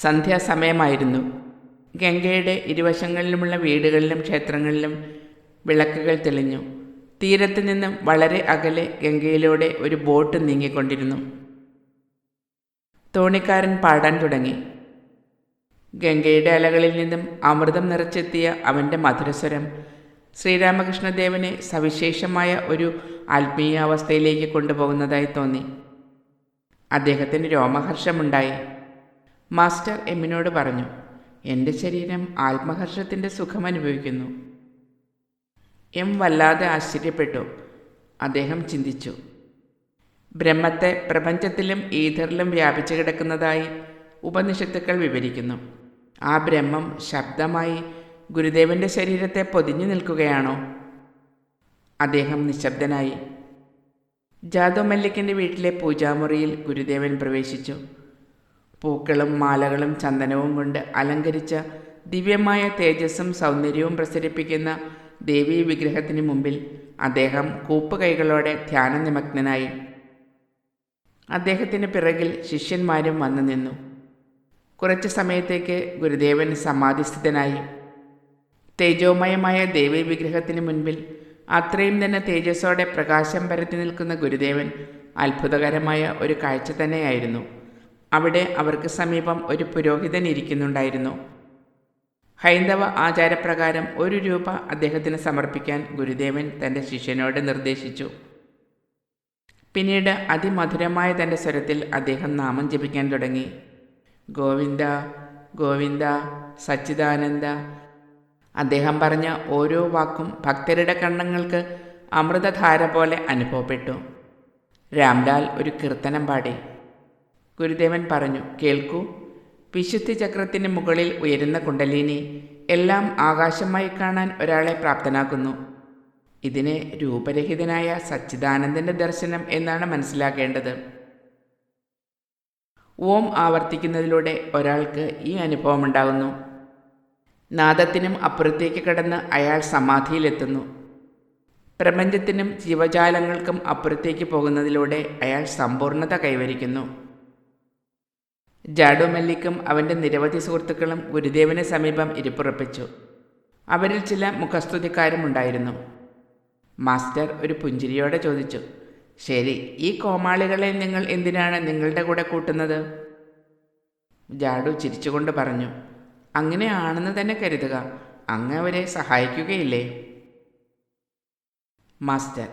സന്ധ്യാസമയമായിരുന്നു. ഗംഗയുടെ ഇരുവശങ്ങളിലുമുള്ള വീടുകളിലും ക്ഷേത്രങ്ങളിലും വിളക്കുകൾ തെളിഞ്ഞു. തീരത്ത് നിന്നും വളരെ അകലെ ഗംഗയിലൂടെ ഒരു ബോട്ട് നീങ്ങിക്കൊണ്ടിരുന്നു. തോണിക്കാരൻ പാടാൻ തുടങ്ങി. ഗംഗയുടെ അലകളിൽ നിന്നും അമൃതം നിറച്ചെത്തിയ അവന്റെ മധുരസ്വരം ശ്രീരാമകൃഷ്ണദേവനെ സവിശേഷമായ ഒരു ആത്മീയാവസ്ഥയിലേക്ക് കൊണ്ടുപോകുന്നതായി തോന്നി. അദ്ദേഹത്തിന് രോമഹർഷമുണ്ടായി. മാസ്റ്റർ എമ്മിനോട് പറഞ്ഞു എന്റെ ശരീരം ആത്മഹർഷത്തിന്റെ സുഖം അനുഭവിക്കുന്നു എം വല്ലാതെ ആശ്ചര്യപ്പെട്ടു. അദ്ദേഹം ചിന്തിച്ചു ബ്രഹ്മത്തെ പ്രപഞ്ചത്തിലും ഈഥറിലും വ്യാപിച്ചു കിടക്കുന്നതായി ഉപനിഷത്തുക്കൾ വിവരിക്കുന്നു. ആ ബ്രഹ്മം ശബ്ദമായി ഗുരുദേവന്റെ ശരീരത്തെ പൊതിഞ്ഞു നിൽക്കുകയാണോ അദ്ദേഹം നിശബ്ദനായി. ജാദവ് മല്ലിക്കിന്റെ വീട്ടിലെ പൂജാമുറിയിൽ ഗുരുദേവൻ പ്രവേശിച്ചു. പൂക്കളും മാലകളും ചന്ദനവും കൊണ്ട് അലങ്കരിച്ച ദിവ്യമായ തേജസ്സും സൗന്ദര്യവും പ്രസരിപ്പിക്കുന്ന ദേവീ വിഗ്രഹത്തിന് മുമ്പിൽ അദ്ദേഹം കൂപ്പുകൈകളോടെ ധ്യാനനിമഗ്നനായി അദ്ദേഹത്തിന് പിറകിൽ ശിഷ്യന്മാരും വന്നു നിന്നു. കുറച്ചു സമയത്തേക്ക് ഗുരുദേവൻ സമാധിസ്ഥിതനായി. തേജോമയമായ ദേവീ വിഗ്രഹത്തിന് മുൻപിൽ അത്രയും തന്നെ തേജസ്സോടെ പ്രകാശം പരത്തി നിൽക്കുന്ന ഗുരുദേവൻ അത്ഭുതകരമായ ഒരു കാഴ്ച തന്നെയായിരുന്നു. അവിടെ അവർക്ക് സമീപം ഒരു പുരോഹിതൻ ഇരിക്കുന്നുണ്ടായിരുന്നു. ഹൈന്ദവ ആചാരപ്രകാരം ഒരു രൂപ അദ്ദേഹത്തിന് സമർപ്പിക്കാൻ ഗുരുദേവൻ തന്റെ ശിഷ്യനോട് നിർദ്ദേശിച്ചു. പിന്നീട് അതിമധുരമായ തന്റെ സ്വരത്തിൽ അദ്ദേഹം നാമം ജപിക്കാൻ തുടങ്ങി. ഗോവിന്ദ ഗോവിന്ദ സച്ചിദാനന്ദ. അദ്ദേഹം പറഞ്ഞ ഓരോ വാക്കും ഭക്തരുടെ കണ്ണങ്ങൾക്ക് അമൃതധാര പോലെ അനുഭവപ്പെട്ടു. രാംലാൽ ഒരു കീർത്തനം പാടി. ഗുരുദേവൻ പറഞ്ഞു കേൾക്കൂ. വിശുദ്ധി ചക്രത്തിന് മുകളിൽ ഉയരുന്ന കുണ്ടലിനി എല്ലാം ആകാശമായി കാണാൻ ഒരാളെ പ്രാപ്തനാക്കുന്നു. ഇതിനെ രൂപരഹിതനായ സച്ചിദാനന്ദന്റെ ദർശനം എന്നാണ് മനസ്സിലാക്കേണ്ടത്. ഓം ആവർത്തിക്കുന്നതിലൂടെ ഒരാൾക്ക് ഈ അനുഭവമുണ്ടാകുന്നു. നാദത്തിനും അപ്പുറത്തേക്ക് കടന്ന് അയാൾ സമാധിയിലെത്തുന്നു. പ്രപഞ്ചത്തിനും ജീവജാലങ്ങൾക്കും അപ്പുറത്തേക്ക് പോകുന്നതിലൂടെ അയാൾ സമ്പൂർണത കൈവരിക്കുന്നു. ജാഡുമല്ലിക്കും അവന്റെ നിരവധി സുഹൃത്തുക്കളും ഗുരുദേവന് സമീപം ഇരിപ്പുറപ്പിച്ചു. അവരിൽ ചില മുഖസ്തുതിക്കാരും ഉണ്ടായിരുന്നു മാസ്റ്റർ ഒരു പുഞ്ചിരിയോടെ ചോദിച്ചു ശരി ഈ കോമാളികളെ നിങ്ങൾ എന്തിനാണ് നിങ്ങളുടെ കൂടെ കൂട്ടുന്നത്? ജാഡു ചിരിച്ചുകൊണ്ട് പറഞ്ഞു അങ്ങനെയാണെന്ന് തന്നെ കരുതുക അങ്ങ് അവരെ സഹായിക്കുകയില്ലേ? മാസ്റ്റർ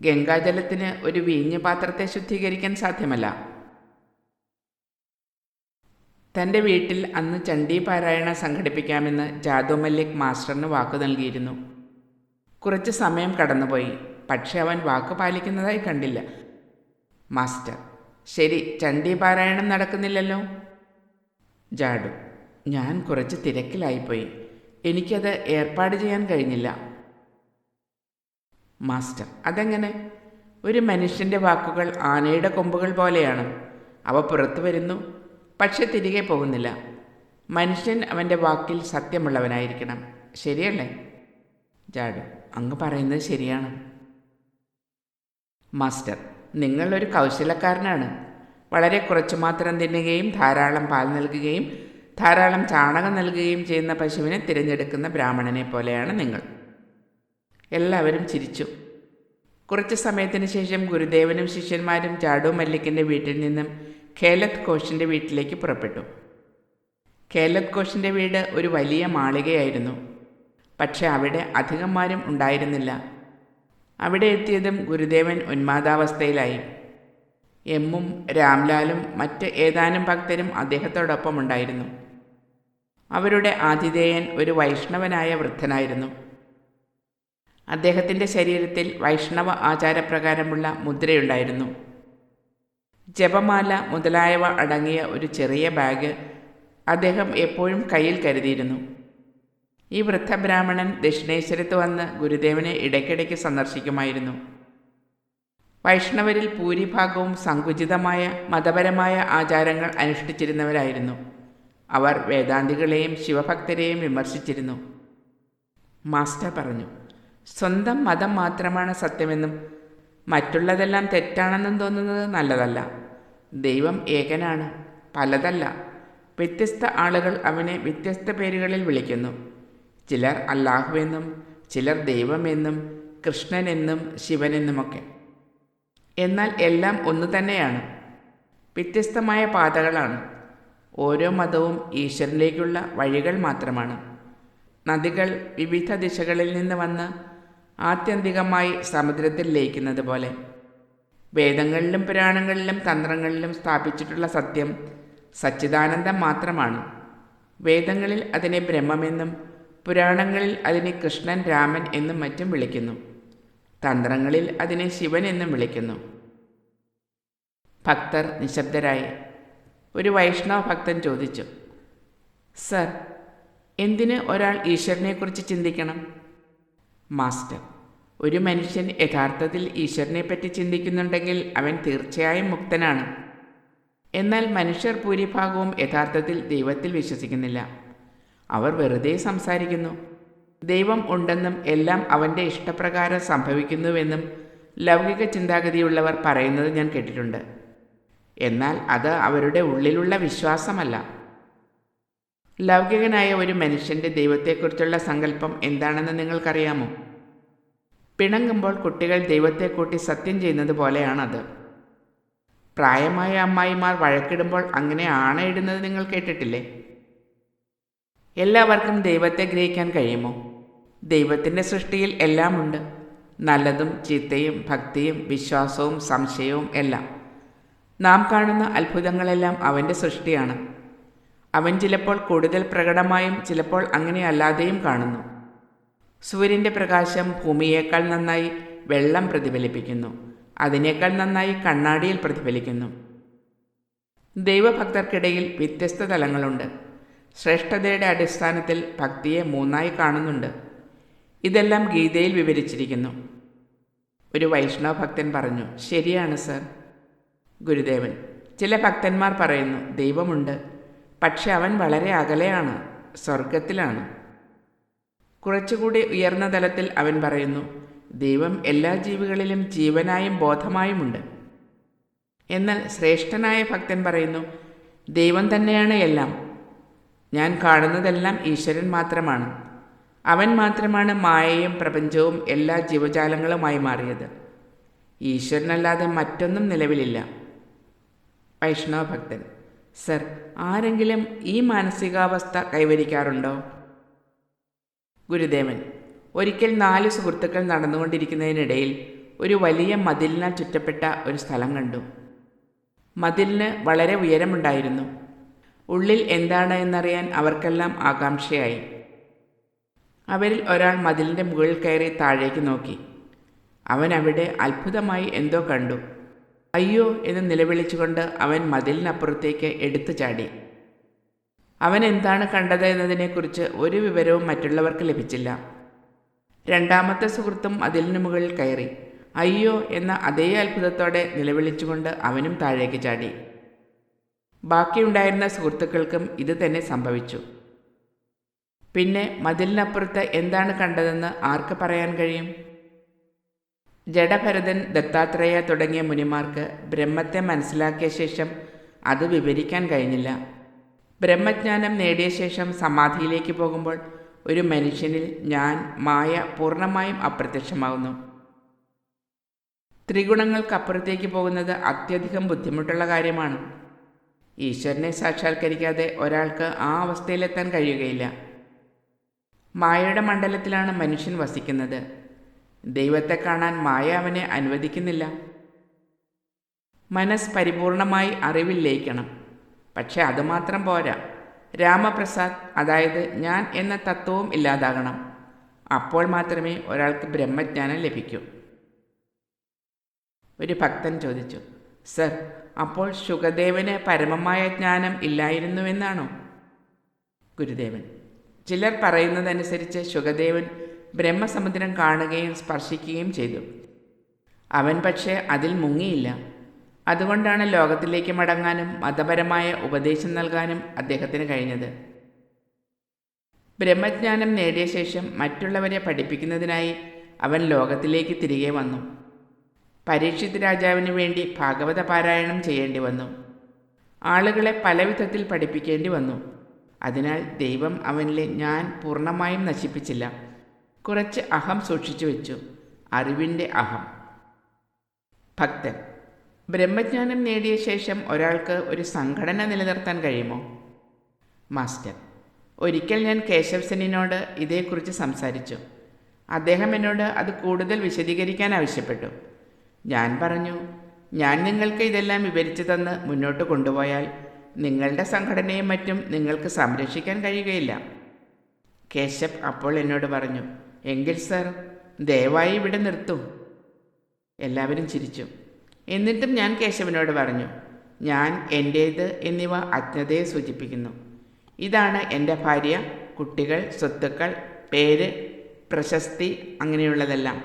ഗംഗാജലത്തിന് ഒരു വീഞ്ഞ് പാത്രത്തെ ശുദ്ധീകരിക്കാൻ സാധ്യമല്ല. തന്റെ വീട്ടിൽ അന്ന് ചണ്ഡി പാരായണ സംഘടിപ്പിക്കാമെന്ന് ജാദു മല്ലിക് മാസ്റ്ററിന് വാക്കു നൽകിയിരുന്നു. കുറച്ച് സമയം കടന്നുപോയി. പക്ഷെ അവൻ വാക്ക് പാലിക്കുന്നതായി കണ്ടില്ല. മാസ്റ്റർ ശരി ചണ്ഡി പാരായണം നടക്കുന്നില്ലല്ലോ? ജാഡു ഞാൻ കുറച്ച് തിരക്കിലായിപ്പോയി. എനിക്കത് ഏർപ്പാട് ചെയ്യാൻ കഴിഞ്ഞില്ല. മാസ്റ്റർ അതെങ്ങനെ? ഒരു മനുഷ്യന്റെ വാക്കുകൾ ആനയുടെ കൊമ്പുകൾ പോലെയാണ്. അവ പുറത്തു വരുന്നു. പക്ഷെ തിരികെ പോകുന്നില്ല. മനുഷ്യൻ അവന്റെ വാക്കിൽ സത്യമുള്ളവനായിരിക്കണം. ശരിയല്ലേ? ജാഡു അങ്ങ് പറയുന്നത് ശരിയാണ്. മാസ്റ്റർ നിങ്ങളൊരു കൗശലക്കാരനാണ്. വളരെ കുറച്ചു മാത്രം തിന്നുകയും ധാരാളം പാൽ നൽകുകയും ധാരാളം ചാണകം നൽകുകയും ചെയ്യുന്ന പശുവിനെ തിരഞ്ഞെടുക്കുന്ന ബ്രാഹ്മണനെ പോലെയാണ് നിങ്ങൾ. എല്ലാവരും ചിരിച്ചു. കുറച്ച് സമയത്തിന് ശേഷം ഗുരുദേവനും ശിഷ്യന്മാരും ജാഡു മല്ലിക്കിന്റെ വീട്ടിൽ നിന്നും ഖേലത് ഘോഷിന്റെ വീട്ടിലേക്ക് പുറപ്പെട്ടു. ഖേലത് ഘോഷിന്റെ വീട് ഒരു വലിയ മാളികയായിരുന്നു. പക്ഷെ അവിടെ അധികമാരും ഉണ്ടായിരുന്നില്ല. അവിടെ എത്തിയതും ഗുരുദേവൻ ഉന്മാദാവസ്ഥയിലായി. എമ്മും രാംലാലും മറ്റ് ഏതാനും ഭക്തരും അദ്ദേഹത്തോടൊപ്പം ഉണ്ടായിരുന്നു. അവരുടെ ആതിഥേയൻ ഒരു വൈഷ്ണവനായ വൃദ്ധനായിരുന്നു. അദ്ദേഹത്തിന്റെ ശരീരത്തിൽ വൈഷ്ണവ ആചാരപ്രകാരമുള്ള മുദ്രയുണ്ടായിരുന്നു. ജപമാല മുതലായവ അടങ്ങിയ ഒരു ചെറിയ ബാഗ് അദ്ദേഹം എപ്പോഴും കയ്യിൽ കരുതിയിരുന്നു. ഈ വൃദ്ധബ്രാഹ്മണൻ ദക്ഷിണേശ്വരത്ത് വന്ന് ഗുരുദേവനെ ഇടയ്ക്കിടയ്ക്ക് സന്ദർശിക്കുമായിരുന്നു. വൈഷ്ണവരിൽ ഭൂരിഭാഗവും സങ്കുചിതമായ മതപരമായ ആചാരങ്ങൾ അനുഷ്ഠിച്ചിരുന്നവരായിരുന്നു. അവർ വേദാന്തികളെയും ശിവഭക്തരെയും വിമർശിച്ചിരുന്നു. മാസ്റ്റർ പറഞ്ഞു സ്വന്തം മതം മാത്രമാണ് സത്യമെന്നും മറ്റുള്ളതെല്ലാം തെറ്റാണെന്നും തോന്നുന്നത് നല്ലതല്ല. ദൈവം ഏകനാണ് പലതല്ല. വ്യത്യസ്ത ആളുകൾ അവനെ വ്യത്യസ്ത പേരുകളിൽ വിളിക്കുന്നു. ചിലർ അല്ലാഹുവെന്നും ചിലർ ദൈവമെന്നും കൃഷ്ണനെന്നും ശിവനെന്നുമൊക്കെ. എന്നാൽ എല്ലാം ഒന്നു തന്നെയാണ്. വ്യത്യസ്തമായ പാതകളാണ്. ഓരോ മതവും ഈശ്വരനിലേക്കുള്ള വഴികൾ മാത്രമാണ്. നദികൾ വിവിധ ദിശകളിൽ നിന്ന് വന്ന് ആത്യന്തികമായി സമുദ്രത്തിൽ ലയിക്കുന്നത് പോലെ. വേദങ്ങളിലും പുരാണങ്ങളിലും തന്ത്രങ്ങളിലും സ്ഥാപിച്ചിട്ടുള്ള സത്യം സച്ചിദാനന്ദം മാത്രമാണ്. വേദങ്ങളിൽ അതിനെ ബ്രഹ്മമെന്നും പുരാണങ്ങളിൽ അതിനെ കൃഷ്ണൻ രാമൻ എന്നും മറ്റും വിളിക്കുന്നു. തന്ത്രങ്ങളിൽ അതിനെ ശിവൻ എന്നും വിളിക്കുന്നു. ഭക്തർ നിശബ്ദരായി ഒരു വൈഷ്ണവ ഭക്തൻ ചോദിച്ചു സർ എന്തിന് ഒരാൾ ഈശ്വരനെക്കുറിച്ച് ചിന്തിക്കണം? മാസ്റ്റർ. ഒരു മനുഷ്യൻ യഥാർത്ഥത്തിൽ ഈശ്വരനെപ്പറ്റി ചിന്തിക്കുന്നുണ്ടെങ്കിൽ അവൻ തീർച്ചയായും മുക്തനാണ്. എന്നാൽ മനുഷ്യർ ഭൂരിഭാഗവും യഥാർത്ഥത്തിൽ ദൈവത്തിൽ വിശ്വസിക്കുന്നില്ല. അവർ വെറുതെ സംസാരിക്കുന്നു. ദൈവം ഉണ്ടെന്നും എല്ലാം അവന്റെ ഇഷ്ടപ്രകാരം സംഭവിക്കുന്നുവെന്നും ലൗകിക ചിന്താഗതിയുള്ളവർ പറയുന്നത് ഞാൻ കേട്ടിട്ടുണ്ട്. എന്നാൽ അത് അവരുടെ ഉള്ളിലുള്ള വിശ്വാസമല്ല. ലൗകികനായ ഒരു മനുഷ്യന്റെ ദൈവത്തെക്കുറിച്ചുള്ള സങ്കല്പം എന്താണെന്ന് നിങ്ങൾക്കറിയാമോ? പിണങ്ങുമ്പോൾ കുട്ടികൾ ദൈവത്തെ കൂട്ടി സത്യം ചെയ്യുന്നത് പോലെയാണത്. പ്രായമായ അമ്മായിമാർ വഴക്കിടുമ്പോൾ അങ്ങനെ ആണയിടുന്നത് നിങ്ങൾ കേട്ടിട്ടില്ലേ? എല്ലാവർക്കും ദൈവത്തെ ഗ്രഹിക്കാൻ കഴിയുമോ? ദൈവത്തിന്റെ സൃഷ്ടിയിൽ എല്ലാമുണ്ട് നല്ലതും ചീത്തയും ഭക്തിയും വിശ്വാസവും സംശയവും എല്ലാം. നാം കാണുന്ന അത്ഭുതങ്ങളെല്ലാം അവന്റെ സൃഷ്ടിയാണ്. അവൻ ചിലപ്പോൾ കൂടുതൽ പ്രകടമായും ചിലപ്പോൾ അങ്ങനെ അല്ലാതെയും കാണുന്നു. സൂര്യന്റെ പ്രകാശം ഭൂമിയേക്കാൾ നന്നായി വെള്ളം പ്രതിഫലിപ്പിക്കുന്നു. അതിനേക്കാൾ നന്നായി കണ്ണാടിയിൽ പ്രതിഫലിക്കുന്നു. ദൈവഭക്തർക്കിടയിൽ വ്യത്യസ്ത തലങ്ങളുണ്ട്. ശ്രേഷ്ഠതയുടെ അടിസ്ഥാനത്തിൽ ഭക്തിയെ മൂന്നായി കാണുന്നുണ്ട്. ഇതെല്ലാം ഗീതയിൽ വിവരിച്ചിരിക്കുന്നു. ഒരു വൈഷ്ണവ ഭക്തൻ പറഞ്ഞു ശരിയാണ് സർ. ഗുരുദേവൻ ചില ഭക്തന്മാർ പറയുന്നു ദൈവമുണ്ട്. പക്ഷെ അവൻ വളരെ അകലെയാണ് സ്വർഗത്തിലാണ് കുറച്ചുകൂടി ഉയർന്ന തലത്തിൽ അവൻ പറയുന്നു ദൈവം എല്ലാ ജീവികളിലും ജീവനായും ബോധമായുമുണ്ട്. എന്നാൽ ശ്രേഷ്ഠനായ ഭക്തൻ പറയുന്നു ദൈവം തന്നെയാണ് എല്ലാം. ഞാൻ കാണുന്നതെല്ലാം ഈശ്വരൻ മാത്രമാണ്. അവൻ മാത്രമാണ് മായയും പ്രപഞ്ചവും എല്ലാ ജീവജാലങ്ങളുമായി മാറിയത്. ഈശ്വരനല്ലാതെ മറ്റൊന്നും നിലവിലില്ല. വൈഷ്ണവ ഭക്തൻ. സർ ആരെങ്കിലും ഈ മാനസികാവസ്ഥ കൈവരിക്കാറുണ്ടോ? ഗുരുദേവൻ ഒരിക്കൽ നാല് സുഹൃത്തുക്കൾ നടന്നുകൊണ്ടിരിക്കുന്നതിനിടയിൽ ഒരു വലിയ മതിലിനാൽ ചുറ്റപ്പെട്ട ഒരു സ്ഥലം കണ്ടു. മതിലിന് വളരെ ഉയരമുണ്ടായിരുന്നു. ഉള്ളിൽ എന്താണ് എന്നറിയാൻ അവർക്കെല്ലാം ആകാംക്ഷയായി. അവരിൽ ഒരാൾ മതിലിന്റെ മുകളിൽ കയറി താഴേക്ക് നോക്കി. അവൻ അവിടെ അത്ഭുതമായി എന്തോ കണ്ടു. അയ്യോ എന്ന് നിലവിളിച്ചുകൊണ്ട് അവൻ മതിലിനപ്പുറത്തേക്ക് എടുത്തു ചാടി. അവൻ എന്താണ് കണ്ടത് എന്നതിനെക്കുറിച്ച് ഒരു വിവരവും മറ്റുള്ളവർക്ക് ലഭിച്ചില്ല. രണ്ടാമത്തെ സുഹൃത്തും അതിലിന് മുകളിൽ കയറി. അയ്യോ എന്ന അതേ അത്ഭുതത്തോടെ നിലവിളിച്ചുകൊണ്ട് അവനും താഴേക്ക് ചാടി. ബാക്കിയുണ്ടായിരുന്ന സുഹൃത്തുക്കൾക്കും ഇത് തന്നെ സംഭവിച്ചു. പിന്നെ മതിലിനപ്പുറത്ത് എന്താണ് കണ്ടതെന്ന് ആർക്ക് പറയാൻ കഴിയും? ജഡഭരതൻ ദത്താത്രേയ തുടങ്ങിയ മുനിമാർക്ക് ബ്രഹ്മത്തെ മനസ്സിലാക്കിയ ശേഷം അത് വിവരിക്കാൻ കഴിഞ്ഞില്ല. ബ്രഹ്മജ്ഞാനം നേടിയ ശേഷം സമാധിയിലേക്ക് പോകുമ്പോൾ ഒരു മനുഷ്യനിൽ ഞാൻ മായ പൂർണമായും അപ്രത്യക്ഷമാകുന്നു ത്രിഗുണങ്ങൾക്കപ്പുറത്തേക്ക് പോകുന്നത് അത്യധികം ബുദ്ധിമുട്ടുള്ള കാര്യമാണ്. ഈശ്വരനെ സാക്ഷാത്കരിക്കാതെ ഒരാൾക്ക് ആ അവസ്ഥയിലെത്താൻ കഴിയുകയില്ല. മായയുടെ മണ്ഡലത്തിലാണ് മനുഷ്യൻ വസിക്കുന്നത്. ദൈവത്തെ കാണാൻ മായ അവനെ അനുവദിക്കുന്നില്ല. മനസ് പരിപൂർണമായി അറിവിൽ ലയിക്കണം പക്ഷെ അതുമാത്രം പോരാ. രാമപ്രസാദ് അതായത് ഞാൻ എന്ന തത്വവും ഇല്ലാതാകണം. അപ്പോൾ മാത്രമേ ഒരാൾക്ക് ബ്രഹ്മജ്ഞാനം ലഭിക്കൂ. ഒരു ഭക്തൻ ചോദിച്ചു സർ അപ്പോൾ ശുഖദേവന് പരമമായ ജ്ഞാനം ഇല്ലായിരുന്നുവെന്നാണോ? ഗുരുദേവൻ ചിലർ പറയുന്നതനുസരിച്ച് ശുഗദേവൻ ബ്രഹ്മസമുദ്രം കാണുകയും സ്പർശിക്കുകയും ചെയ്തു. അവൻ പക്ഷേ അതിൽ മുങ്ങിയില്ല. അതുകൊണ്ടാണ് ലോകത്തിലേക്ക് മടങ്ങാനും മതപരമായ ഉപദേശം നൽകാനും അദ്ദേഹത്തിന് കഴിഞ്ഞത്. ബ്രഹ്മജ്ഞാനം നേടിയ ശേഷം മറ്റുള്ളവരെ പഠിപ്പിക്കുന്നതിനായി അവൻ ലോകത്തിലേക്ക് തിരികെ വന്നു. പരീക്ഷിത് രാജാവിന് വേണ്ടി ഭാഗവത പാരായണം ചെയ്യേണ്ടി വന്നു. ആളുകളെ പല വിധത്തിൽ പഠിപ്പിക്കേണ്ടി വന്നു. അതിനാൽ ദൈവം അവനിലെ ഞാൻ പൂർണമായും നശിപ്പിച്ചില്ല. കുറച്ച് അഹം സൂക്ഷിച്ചു വെച്ചു. അറിവിന്റെ അഹം. ഭക്തൻ. ബ്രഹ്മജ്ഞാനം നേടിയ ശേഷം ഒരാൾക്ക് ഒരു സംഘടന നിലനിർത്താൻ കഴിയുമോ? മാസ്റ്റർ. ഒരിക്കൽ ഞാൻ കേശവ് സെന്നിനോട് ഇതേക്കുറിച്ച് സംസാരിച്ചു. അദ്ദേഹം എന്നോട് അത് കൂടുതൽ വിശദീകരിക്കാൻ ആവശ്യപ്പെട്ടു. ഞാൻ പറഞ്ഞു ഞാൻ നിങ്ങൾക്ക് ഇതെല്ലാം വിവരിച്ചു തന്ന് മുന്നോട്ട് കൊണ്ടുപോയാൽ നിങ്ങളുടെ സംഘടനയും മറ്റും നിങ്ങൾക്ക് സംരക്ഷിക്കാൻ കഴിയുകയില്ല. കേശവ് അപ്പോൾ എന്നോട് പറഞ്ഞു എങ്കിൽ സർ ദയവായി ഇവിടെ നിർത്തൂ. എല്ലാവരും ചിരിച്ചു. എന്നിട്ടും ഞാൻ കേശവനോട് പറഞ്ഞു ഞാൻ എന്റേത് എന്നിവ അജ്ഞതയെ സൂചിപ്പിക്കുന്നു. ഇതാണ് എന്റെ ഭാര്യ കുട്ടികൾ സ്വത്തുക്കൾ പേര് പ്രശസ്തി അങ്ങനെയുള്ളതെല്ലാം.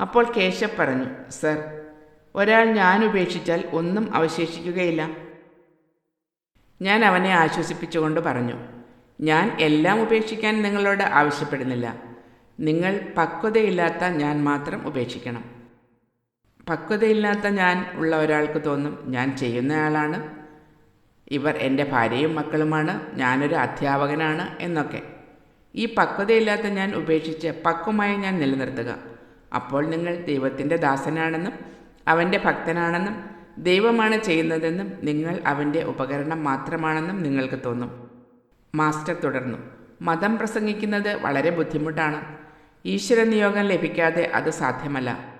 അപ്പോൾ കേശവ് പറഞ്ഞു സർ ഒരാൾ ഞാൻ ഉപേക്ഷിച്ചാൽ ഒന്നും അവശേഷിക്കുകയില്ല. ഞാൻ അവനെ ആശ്വസിപ്പിച്ചുകൊണ്ട് പറഞ്ഞു ഞാൻ എല്ലാം ഉപേക്ഷിക്കാൻ നിങ്ങളോട് ആവശ്യപ്പെടുന്നില്ല. നിങ്ങൾ പക്വതയില്ലാത്ത ഞാൻ മാത്രം ഉപേക്ഷിക്കണം. പക്വതയില്ലാത്ത ഞാൻ ഉള്ള ഒരാൾക്ക് തോന്നും ഞാൻ ചെയ്യുന്നയാളാണ് ഇവർ എന്റെ ഭാര്യയും മക്കളുമാണ്. ഞാനൊരു അധ്യാപകനാണ് എന്നൊക്കെ. ഈ പക്വതയില്ലാത്ത ഞാൻ ഉപേക്ഷിച്ച് പക്വമായി ഞാൻ നിലനിർത്തുക. അപ്പോൾ നിങ്ങൾ ദൈവത്തിന്റെ ദാസനാണെന്നും അവന്റെ ഭക്തനാണെന്നും ദൈവമാണ് ചെയ്യുന്നതെന്നും നിങ്ങൾ അവന്റെ ഉപകരണം മാത്രമാണെന്നും നിങ്ങൾക്ക് തോന്നും. മാസ്റ്റർ തുടർന്നു. മതം പ്രസംഗിക്കുന്നത് വളരെ ബുദ്ധിമുട്ടാണ്. ഈശ്വര നിയോഗം ലഭിക്കാതെ അത് സാധ്യമല്ല.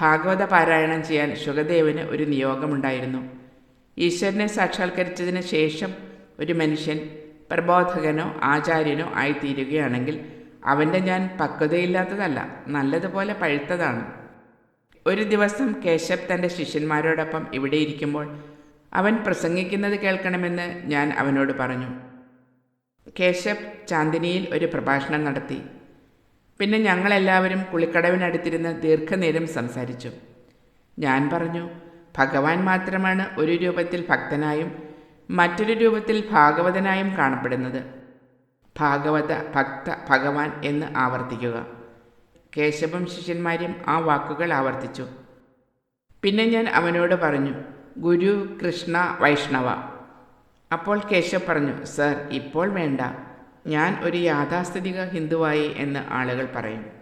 ഭാഗവത പാരായണം ചെയ്യാൻ ശുഗദേവന് ഒരു നിയോഗമുണ്ടായിരുന്നു. ഈശ്വരനെ സാക്ഷാത്കരിച്ചതിന് ശേഷം ഒരു മനുഷ്യൻ പ്രബോധകനോ ആചാര്യനോ ആയിത്തീരുകയാണെങ്കിൽ അവന്റെ ഞാൻ പക്വതയില്ലാത്തതല്ല നല്ലതുപോലെ പഴുത്തതാണ്. ഒരു ദിവസം കേശവ് തന്റെ ശിഷ്യന്മാരോടൊപ്പം ഇവിടെ ഇരിക്കുമ്പോൾ അവൻ പ്രസംഗിക്കുന്നത് കേൾക്കണമെന്ന് ഞാൻ അവനോട് പറഞ്ഞു. കേശവ് ചാന്ദിനിയിൽ ഒരു പ്രഭാഷണം നടത്തി. പിന്നെ ഞങ്ങളെല്ലാവരും കുളിക്കടവിനടുത്തിരുന്ന് ദീർഘനേരം സംസാരിച്ചു. ഞാൻ പറഞ്ഞു ഭഗവാൻ മാത്രമാണ് ഒരു രൂപത്തിൽ ഭക്തനായും മറ്റൊരു രൂപത്തിൽ ഭാഗവതനായും കാണപ്പെടുന്നത്. ഭാഗവത ഭക്ത ഭഗവാൻ എന്ന് ആവർത്തിക്കുക. കേശവും ശിഷ്യന്മാരും ആ വാക്കുകൾ ആവർത്തിച്ചു. പിന്നെ ഞാൻ അവനോട് പറഞ്ഞു ഗുരു കൃഷ്ണ വൈഷ്ണവ അപ്പോൾ കേശവ് പറഞ്ഞു സർ ഇപ്പോൾ വേണ്ട. ഞാൻ ഒരു യാഥാസ്ഥിതിക ഹിന്ദുവായി എന്ന് ആളുകൾ പറയും.